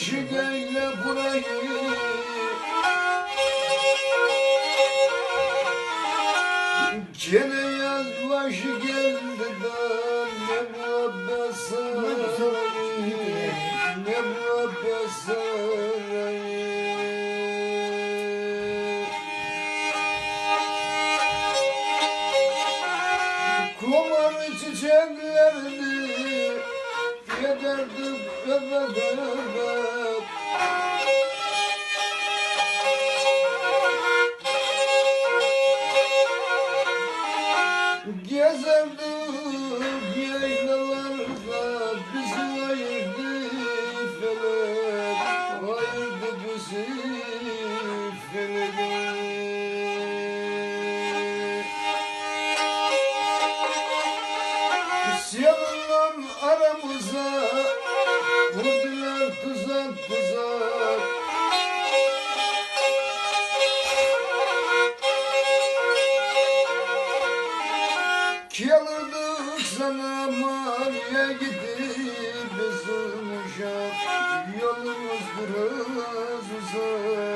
aşık eyle burayı. Gene yaz başı geldi ne muhabbet sarayı Ne muhabbet sarayı çiçeklerini Yederdim bebek bebek Gezerdik yaylalarda bizi ayırdı felek. Ayırdı bizi felek. İsyanla aramıza Yalırdık sana maviye gidip uzak Yolumuz biraz uzak